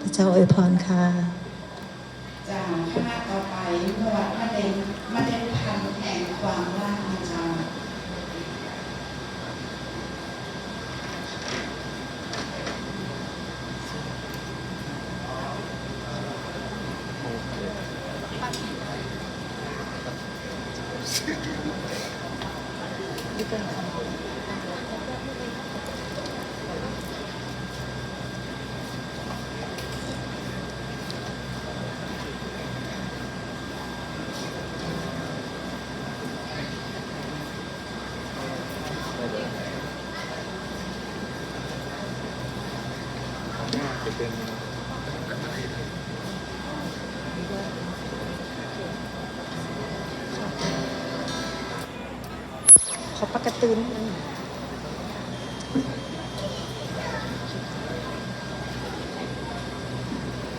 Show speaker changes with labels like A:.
A: พระเจ้าอวยพรค่ะ
B: จากคณะต่อไปเมื่อวัดมะเร็งมะเร็งพันธุ์แห่งความรักนะเจ้า
C: จะเป็น
A: ขอปากกระตือน